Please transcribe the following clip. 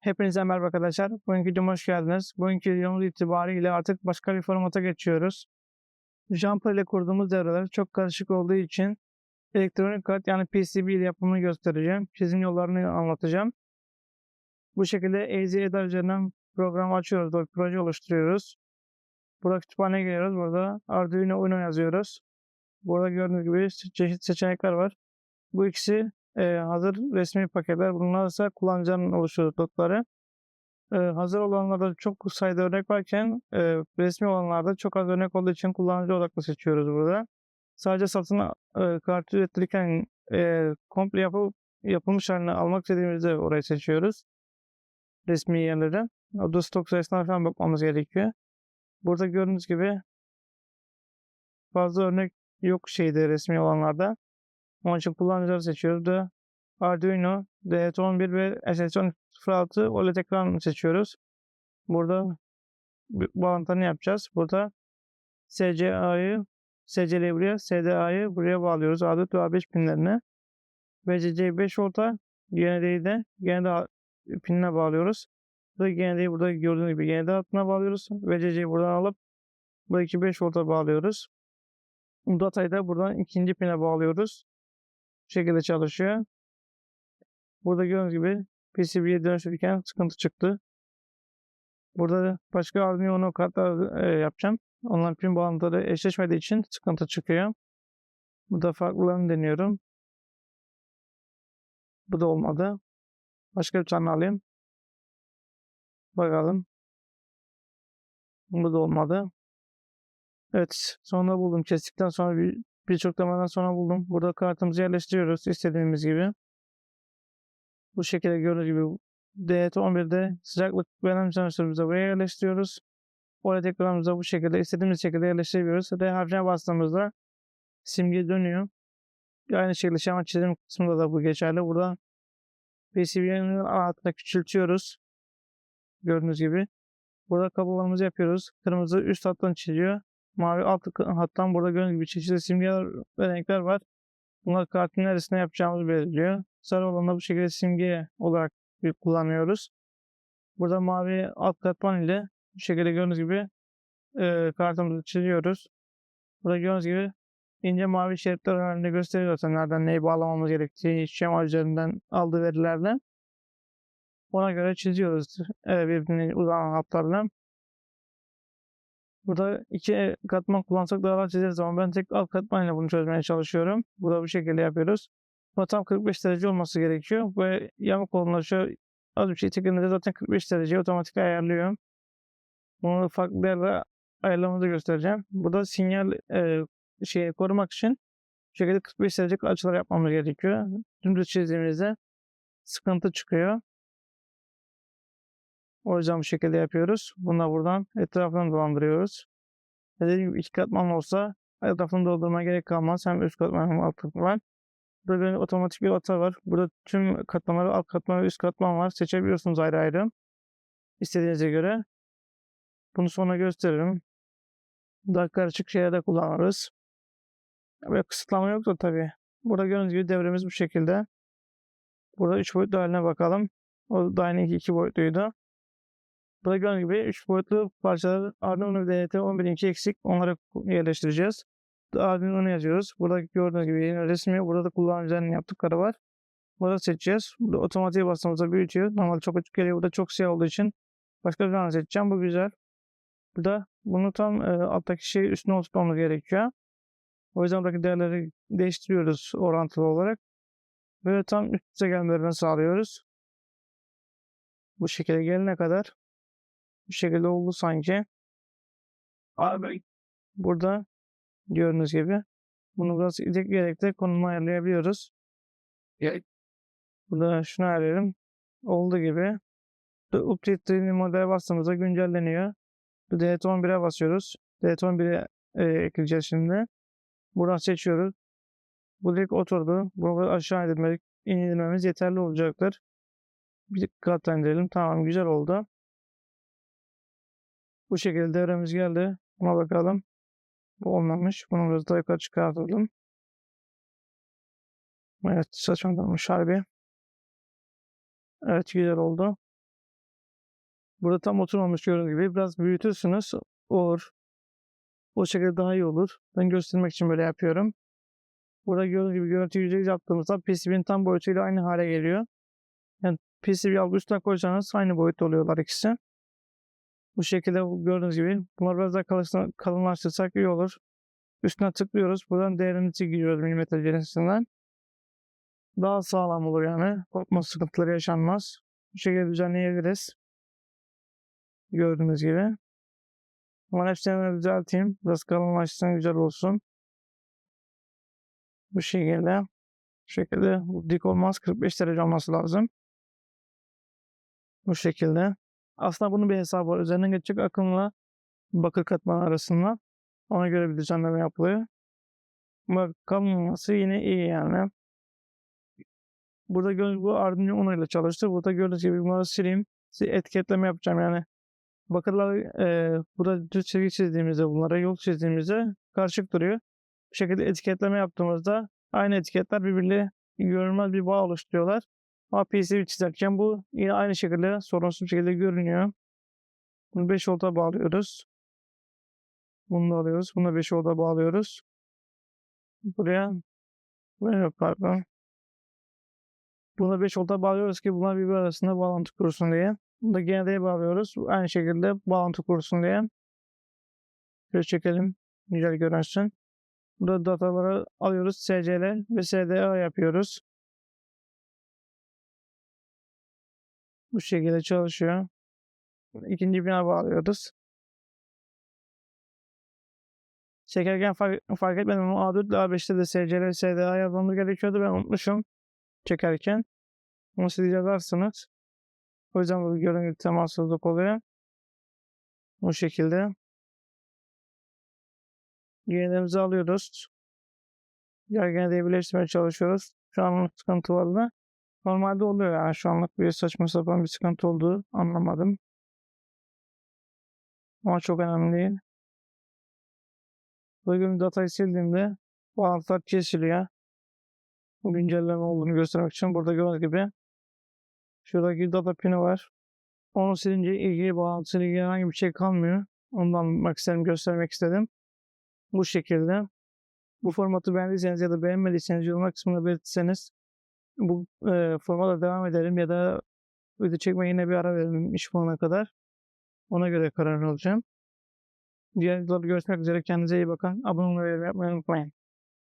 Hepinize merhaba arkadaşlar. Bugünkü videoma hoş geldiniz. Bugünkü videomuz itibariyle artık başka bir formata geçiyoruz. Jumper ile kurduğumuz devreler çok karışık olduğu için elektronik kart yani PCB ile yapımını göstereceğim. Çizim yollarını anlatacağım. Bu şekilde AZ Eder üzerinden program açıyoruz. Bir proje oluşturuyoruz. Burada kütüphaneye giriyoruz. Burada Arduino Uno yazıyoruz. Burada gördüğünüz gibi çeşitli seçenekler var. Bu ikisi e, hazır resmi paketler. İse kullanıcının oluşturdukları. E, hazır olanlarda çok sayıda örnek varken e, resmi olanlarda çok az örnek olduğu için kullanıcı odaklı seçiyoruz burada. Sadece satın e, kartı üretilirken e, komple yapı, yapılmış halini almak istediğimizde orayı seçiyoruz. Resmi yerleri. O stok sayısına falan bakmamız gerekiyor. Burada gördüğünüz gibi fazla örnek yok şeyde resmi olanlarda. Onun için kullanıcıları seçiyoruz da Arduino, DT11 ve SS1006 OLED ekran seçiyoruz. Burada bağlantılarını yapacağız. Burada SCA'yı SCL'yi buraya, SDA'yı buraya bağlıyoruz. A4 ve A5 pinlerine. VCC 5 volta, GND'yi de GND pinine bağlıyoruz. Burada GND'yi burada gördüğünüz gibi GND hattına bağlıyoruz. VCC'yi buradan alıp buradaki 5 volta bağlıyoruz. Datayı da buradan ikinci pine bağlıyoruz. Bu şekilde çalışıyor. Burada gördüğünüz gibi PCB'ye dönüştürürken sıkıntı çıktı. Burada başka Arduino kartlar e, yapacağım. Onların pin bağlantıları eşleşmediği için sıkıntı çıkıyor. Burada farklılarını deniyorum. Bu da olmadı. Başka bir tane alayım. Bakalım. Bu da olmadı. Evet. Sonra buldum. Kestikten sonra bir birçok damadan sonra buldum. Burada kartımızı yerleştiriyoruz istediğimiz gibi. Bu şekilde gördüğünüz gibi DT11'de sıcaklık veren sensörümüzü buraya yerleştiriyoruz. OLED ekranımıza bu şekilde istediğimiz şekilde yerleştirebiliyoruz. R harfine bastığımızda simge dönüyor. Aynı şekilde şema çizim kısmında da bu geçerli. Burada PCB'nin altında küçültüyoruz. Gördüğünüz gibi. Burada kablolarımızı yapıyoruz. Kırmızı üst hattan çiziyor. Mavi alt hattan burada gördüğünüz gibi çeşitli simgeler ve renkler var. Bunlar kartın neresine yapacağımızı belirliyor. Sarı olanı bu şekilde simge olarak kullanıyoruz. Burada mavi alt katman ile bu şekilde gördüğünüz gibi e, kartımızı çiziyoruz. Burada gördüğünüz gibi ince mavi şeritler halinde gösteriyor nereden neyi bağlamamız gerektiği şema üzerinden aldığı verilerle. Ona göre çiziyoruz e, birbirine uzanan hatlarla. Burada iki katman kullansak daha rahat çizeriz ama ben tek alt katman ile bunu çözmeye çalışıyorum. Burada bu şekilde yapıyoruz. Bu tam 45 derece olması gerekiyor. Ve yamuk olduğunda şu az bir şey çekince zaten 45 derece otomatik ayarlıyor. Bunu farklı değerle ayarlamamızı göstereceğim. Burada sinyal e, şeyi korumak için bu şekilde 45 derece açılar yapmamız gerekiyor. Dümdüz çizdiğimizde sıkıntı çıkıyor. O yüzden bu şekilde yapıyoruz. Bunu da buradan etrafını dolandırıyoruz. Dediğim gibi iki katman olsa etrafını doldurmaya gerek kalmaz. Hem üst katman hem alt katman. Burada bir otomatik bir ata var. Burada tüm katmanları alt katman ve üst katman var. Seçebiliyorsunuz ayrı ayrı. İstediğinize göre. Bunu sonra gösteririm. Daha karışık şeylerde kullanırız. Böyle kısıtlama yok da tabii. Burada gördüğünüz gibi devremiz bu şekilde. Burada 3 boyutlu haline bakalım. O da aynı 2 boyutluydu. Burada gördüğünüz gibi 3 boyutlu parçaları Arduino DT 11.2 eksik. Onları yerleştireceğiz. Arduino yazıyoruz. Burada gördüğünüz gibi yine resmi. Burada da kullanıcının yaptıkları var. Burada seçeceğiz. Burada otomatiğe bastığımızda büyütüyor. Normalde çok açık geliyor. Burada çok siyah olduğu için başka bir tane seçeceğim. Bu güzel. Burada bunu tam e, alttaki şey üstüne oturtmamız gerekiyor. O yüzden buradaki değerleri değiştiriyoruz orantılı olarak. Böyle tam üst gelmelerini sağlıyoruz. Bu şekilde gelene kadar bu şekilde oldu sanki. Abi burada gördüğünüz gibi bunu biraz itekleyerek de konumu ayarlayabiliyoruz. Burada şunu ayarlayalım. Olduğu gibi update model bastığımızda güncelleniyor. Bu DT11'e basıyoruz. DT11'e e, ekleyeceğiz şimdi. Buradan seçiyoruz. Bu direkt oturdu. Bunu aşağı indirmek, indirmemiz yeterli olacaktır. Bir kattan indirelim. Tamam güzel oldu. Bu şekilde devremiz geldi. Buna bakalım. Bu olmamış. Bunu biraz daha yukarı çıkartalım. Evet saçma dönmüş harbi. Evet güzel oldu. Burada tam oturmamış gördüğünüz gibi. Biraz büyütürsünüz. Olur. O şekilde daha iyi olur. Ben göstermek için böyle yapıyorum. Burada gördüğünüz gibi görüntü yüzey yaptığımızda PCB'nin tam boyutuyla aynı hale geliyor. Yani PCB alıp üstüne koyarsanız aynı boyutta oluyorlar ikisi. Bu şekilde gördüğünüz gibi bunları biraz daha kalınlaştırsak- kalınlaştırsak iyi olur. Üstüne tıklıyoruz. Buradan değerimizi giriyoruz milimetre cinsinden. Daha sağlam olur yani. Kopma sıkıntıları yaşanmaz. Bu şekilde düzenleyebiliriz. Gördüğünüz gibi. Ama hepsini düzelteyim. Biraz kalınlaşsın güzel olsun. Bu şekilde. Bu şekilde dik olmaz. 45 derece olması lazım. Bu şekilde. Aslında bunun bir hesabı var. Üzerinden geçecek akımla bakır katman arasında. Ona göre bir düzenleme yapılıyor. Ama kalınması yine iyi yani. Burada gördüğünüz bu Arduino Uno ile çalıştı. Burada gördüğünüz gibi bunları sileyim. Etiketleme yapacağım yani. Bakırlar e, burada düz çizgi çizdiğimizde bunlara yol çizdiğimizde karışık duruyor. Bu şekilde etiketleme yaptığımızda aynı etiketler birbiriyle görünmez bir bağ oluşturuyorlar. Ama PCB çizerken bu yine aynı şekilde sorunsuz bir şekilde görünüyor. Bunu 5 volta bağlıyoruz. Bunu da alıyoruz. Bunu da 5 volta bağlıyoruz. Buraya buraya pardon. Buna 5 volta bağlıyoruz ki bunlar birbiri arasında bağlantı kursun diye. Bunu da GND'ye bağlıyoruz. Aynı şekilde bağlantı kursun diye. Şöyle çekelim. Güzel görünsün. Burada dataları alıyoruz. SCL ve SDA yapıyoruz. Bu şekilde çalışıyor. İkinci bina bağlıyoruz. Çekerken fark, fark etmedim ama A4 ile A5'te de SCL SDA yazmamız gerekiyordu. Ben unutmuşum çekerken. Bunu siz yazarsınız. O yüzden bu görüntü temassızlık oluyor. Bu şekilde. Yerlerimizi alıyoruz. Yergendeyi birleştirmeye çalışıyoruz. Şu an sıkıntı vardı. Normalde oluyor yani şu anlık bir saçma sapan bir sıkıntı olduğu anlamadım. Ama çok önemli değil. Bugün datayı sildiğimde bağlantılar kesiliyor. Bu güncelleme olduğunu göstermek için burada gördüğünüz gibi şuradaki data pini var. Onu silince ilgili bağlantısıyla ilgili herhangi bir şey kalmıyor. Onu da anlatmak istedim, göstermek istedim. Bu şekilde. Bu formatı beğendiyseniz ya da beğenmediyseniz yorumlar kısmında belirtirseniz bu e, formata devam edelim ya da video çekmeye yine bir ara verelim iş bulana kadar. Ona göre karar alacağım. Diğer videolarda görüşmek üzere. Kendinize iyi bakın. Abone olmayı yapmayı unutmayın.